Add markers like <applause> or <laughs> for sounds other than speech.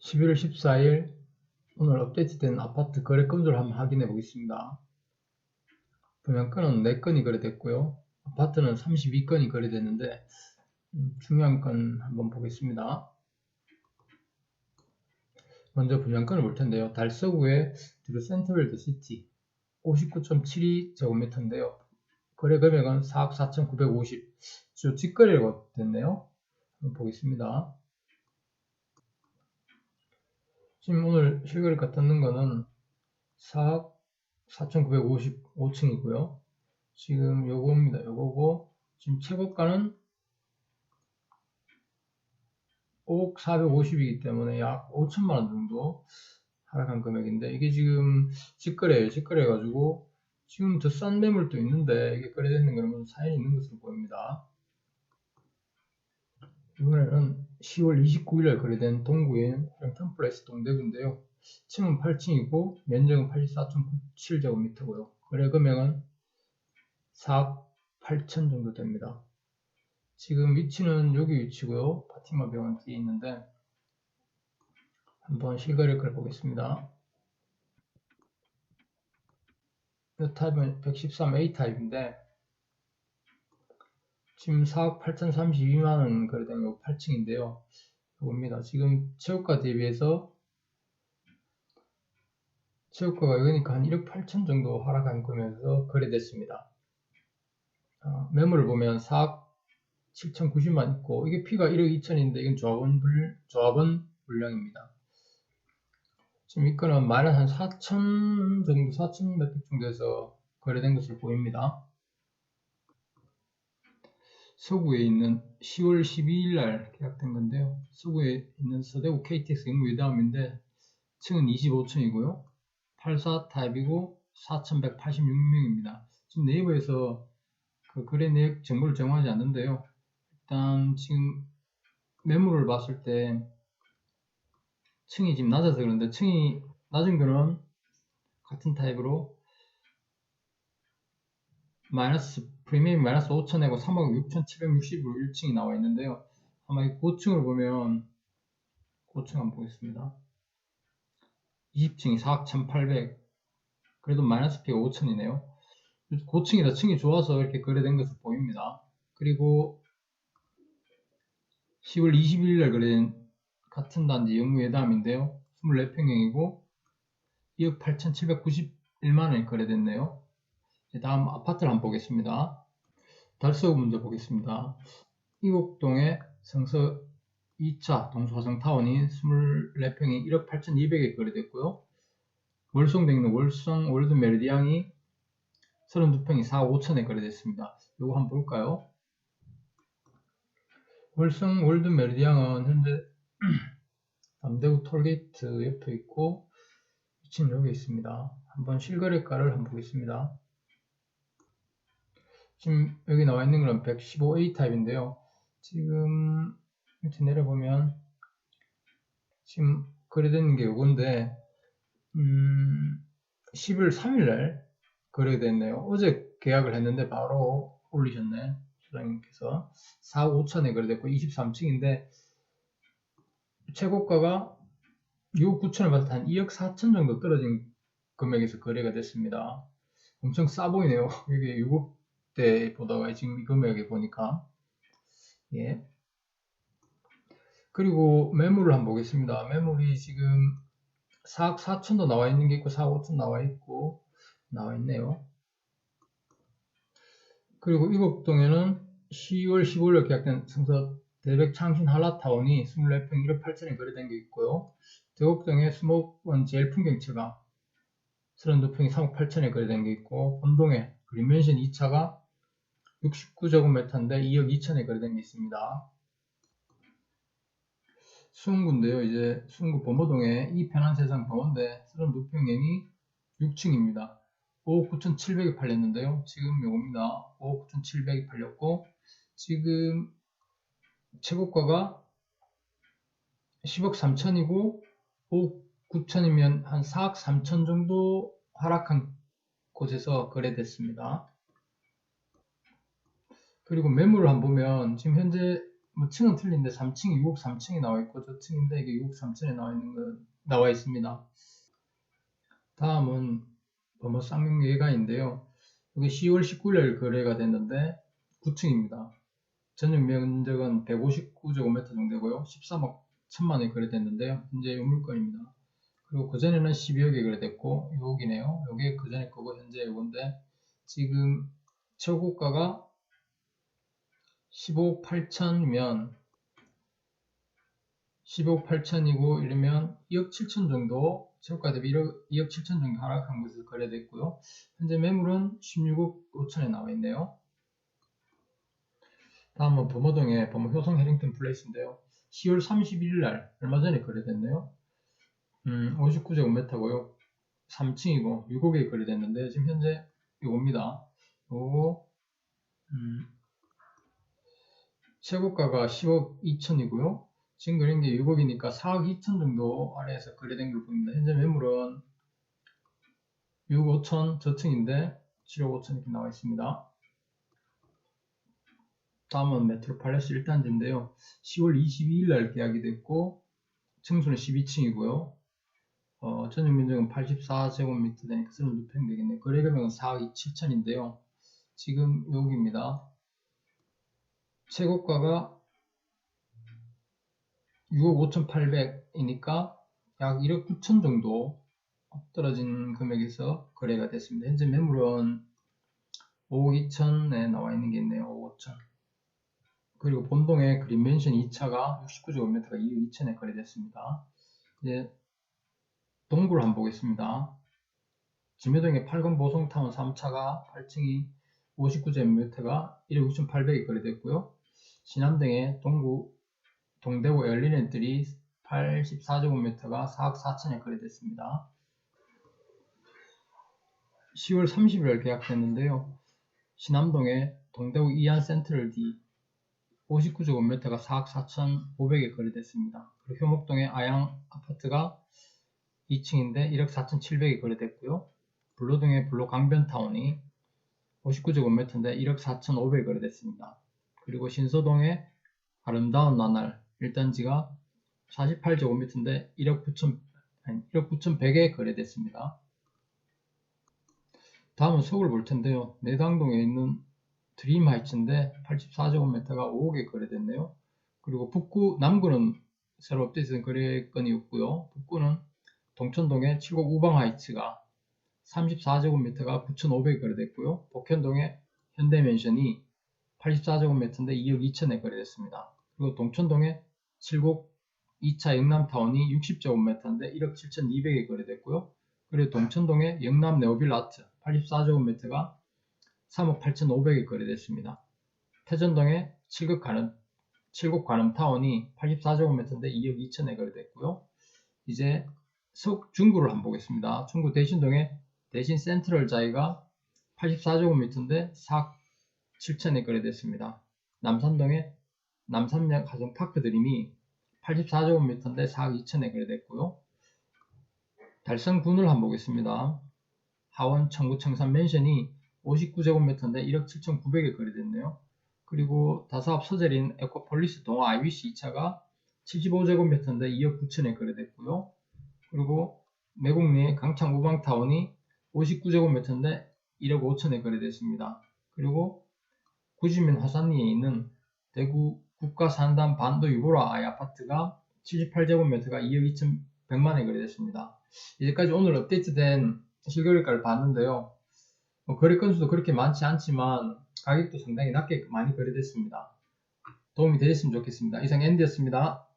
11월 14일 오늘 업데이트된 아파트 거래 건수를 한번 확인해 보겠습니다. 분양건은 4건이 거래됐고요. 아파트는 32건이 거래됐는데 음, 중요한 건 한번 보겠습니다. 먼저 분양건을 볼 텐데요. 달서구의 드루 센트럴드 시티 59.72제곱미터인데요. 거래 금액은 4억 4,950. 주 직거래가 됐네요. 한번 보겠습니다. 지금 오늘 실거래가 떴는 거는 4억 4,955층이고요. 지금 요거입니다. 요거고 지금 최고가는 5억 450이기 때문에 약 5천만원 정도 하락한 금액인데 이게 지금 직거래예요. 직거래 해가지고 지금 더 싼 매물도 있는데 이게 거래되는 그러면 사연이 있는 것으로 보입니다. 이번에는 10월 29일에 거래된 동구인 템플레스 동대구인데요. 층은 8층이고 면적은 84.97제곱미터고요. 거래 금액은 4억 8천 정도 됩니다. 지금 위치는 여기 위치고요. 파티마 병원 뒤에 있는데 한번 실거래를 보겠습니다. 이 타입은 113A 타입인데 지금 4억 8,032만원 거래된 거 8층인데요. 이겁니다. 지금 최고가 대비해서 최고가가 여기니까 한 1억 8천 정도 하락한 금액에서 거래됐습니다. 어, 매물을 보면 4억 7,090만 있고 이게 P가 1억 2천인데 이건 조합원, 불, 조합원 물량입니다. 지금 이 건은 마이너스 한 4천 정도, 4천 몇백 정도에서 거래된 것으로 보입니다. 서구에 있는 10월 12일 날 계약된 건데요. 서구에 있는 서대구 KTX 경무 외다음인데 층은 25층이고요. 84 타입이고 4186명입니다. 지금 네이버에서 그 거래 내역 정보를 정하지 않는데요. 일단 지금 매물을 봤을 때 층이 지금 낮아서 그런데 층이 낮은 거는 같은 타입으로 마이너스 프리미엄 마이너스 5천에고 3억 6,760으로 1층이 나와 있는데요. 아마 이 고층을 보면 고층 한번 보겠습니다. 20층이 4억 1,800 그래도 마이너스 피가 5천이네요. 고층이다 층이 좋아서 이렇게 거래된 것으로 보입니다. 그리고 10월 20일 날 거래된 같은 단지 영무회담인데요. 24평형이고 2억 8,791만 원이 거래됐네요. 다음 아파트를 한번 보겠습니다. 달서구 먼저 보겠습니다. 이곡동의 성서 2차 동서화성타운이 24평이 1억 8,200에 거래됐고요. 월송대 있는 월성 월드 메리디앙이 32평이 4억 5천에 거래됐습니다. 이거 한번 볼까요? 월성 월드 메리디앙은 현재 <clears throat> 남대구 톨게이트 옆에 있고 위치는 여기 있습니다. 한번 실거래가를 한번 보겠습니다. 지금 여기 나와 있는 건 115A 타입인데요. 지금 밑에 내려보면 지금 거래되는 게 요건데 음, 10월 3일날 거래됐네요. 어제 계약을 했는데 바로 올리셨네. 소장님께서 4억 5천에 거래됐고 23층인데 최고가가 6억 9천을 받을 한 2억 4천 정도 떨어진 금액에서 거래가 됐습니다. 엄청 싸 보이네요. <laughs> 이게 6억 때 보다가 지금 이 금액에 보니까 예. 그리고 매물을 한번 보겠습니다. 매물이 지금 4억 4천도 나와 있는 게 있고 4억 5천 나와 있고 나와 있네요. 그리고 이곡동에는 10월 15일에 계약된 성서 대백 창신 한라타운이 24평 1억 8천에 거래된 게 있고요. 대곡동에 스모원 제일 풍경채가 32평이 3억 8천에 거래된 게 있고 본동에 그린맨션 2차가 69제곱미터인데 2억 2천에 거래된 게 있습니다. 수원구인데요. 이제 수원구 범어동에 이 편한 세상 범어인데 32평형이 6층입니다. 5억 9천7백에 팔렸는데요. 지금 요겁니다. 5억 9천7백에 팔렸고 지금 최고가가 10억 3천이고 5억 9천이면 한 4억 3천 정도 하락한 곳에서 거래됐습니다. 그리고 매물을 한번 보면 지금 현재 뭐 층은 틀린데 3층이 6억 3층이 나와 있고 저 층인데 이게 6억 3층에 나와 있는 거 나와 있습니다. 다음은 범어 쌍용 예가인데요. 여기 10월 19일 거래가 됐는데 9층입니다. 전용 면적은 159제곱미터 정도 되고요. 13억 1천만 원이 거래됐는데요. 현재 이 물건입니다. 그리고 그전에는 12억에 거래됐고 여기네요. 요게 그전에 거고 현재 요건데 지금 최고가가 15억 8천이면 15억 8천이고 이러면 2억 7천 정도 최고가 대비 1억, 2억 7천 정도 하락한 것으로 거래됐고요. 현재 매물은 16억 5천에 나와 있네요. 다음은 범어동의 범어 효성 해링턴 플레이스인데요. 10월 31일 날 얼마 전에 거래됐네요. 음, 59제곱미터고요. 3층이고 6억에 거래됐는데 지금 현재 이겁니다. 요거 음, 최고가가 10억 2천이고요. 지금 거래된 게 6억이니까 4억 2천 정도 아래에서 거래된 걸 보입니다. 현재 매물은 6억 5천 저층인데 7억 5천 이렇게 나와 있습니다. 다음은 메트로팔레스 1단지인데요. 10월 22일 날 계약이 됐고 층수는 12층이고요. 어, 전용 면적은 84제곱미터 되니까 22평 되겠네요. 거래 금액은 4억 7천인데요. 지금 여기입니다. 최고가가 6억 5,800이니까 약 1억 9천 정도 떨어진 금액에서 거래가 됐습니다. 현재 매물은 5억 2천에 나와 있는 게 있네요. 5억 5천. 그리고 본동의 그린맨션 2차가 69제곱미터가 2억 2천에 거래됐습니다. 이제 동구를 한번 보겠습니다. 진매동의 8건 보성타운 3차가 8층이 59제곱미터가 1억 6,800에 거래됐고요. 신암동의 동구 동대구 엘리넨들이 84제곱미터가 4억 4천에 거래됐습니다. 10월 30일 계약됐는데요. 신암동의 동대구 이안 센트럴 D 59제곱미터가 4억 4천5백에 거래됐습니다. 그리고 효목동의 아양 아파트가 2층인데 1억 4천7백에 거래됐고요. 블로동의 블로 강변타운이 59제곱미터인데 1억 4천5백에 거래됐습니다. 그리고 신서동의 아름다운 나날 1단지가 48제곱미터인데 1억 9천 아니 1억 9천100에 거래됐습니다. 다음은 서울 볼 텐데요. 내당동에 있는 드림 하이츠인데 84제곱미터가 5억에 거래됐네요. 그리고 북구 남구는 새로 업데이트된 거래건이 없고요. 북구는 동천동의 7곡 우방 하이츠가 34제곱미터가 9,500에 거래됐고요. 복현동의 현대맨션이 84제곱미터인데 2억 2천에 거래됐습니다. 그리고 동천동의 7곡 2차 영남타운이 60제곱미터인데 1억 7,200에 거래됐고요. 그리고 동천동의 영남 네오빌 아트 84제곱미터가 3억 8,500에 거래됐습니다. 태전동의 7곡 가는 7곡 관음타운이 84제곱미터인데 2억 2천에 거래됐고요. 이제 석 중구를 한번 보겠습니다. 중구 대신동의 대신 센트럴 자이가 84제곱미터인데 4 억 7천에 거래됐습니다. 남산동의 남산역 가정 파크 드림이 84제곱미터인데 4억 2천에 거래됐고요. 달성군을 한번 보겠습니다. 하원 청구 청산 맨션이 59제곱미터인데 1억 7천9백에 거래됐네요. 그리고 다사업 서재린 에코폴리스 동화 IBC 2차가 75제곱미터인데 2억 9천에 거래됐고요. 그리고 매곡리의 강창 우방타운이 59제곱미터인데 1억 5천에 거래됐습니다. 그리고 구지면 화산리에 있는 대구 국가산단 반도 유보라 아파트가 78제곱미터가 2억 2천100만에 거래됐습니다. 이제까지 오늘 업데이트된 실거래가를 봤는데요. 뭐 거래 건수도 그렇게 많지 않지만 가격도 상당히 낮게 많이 거래됐습니다. 도움이 되셨으면 좋겠습니다. 이상 앤디였습니다.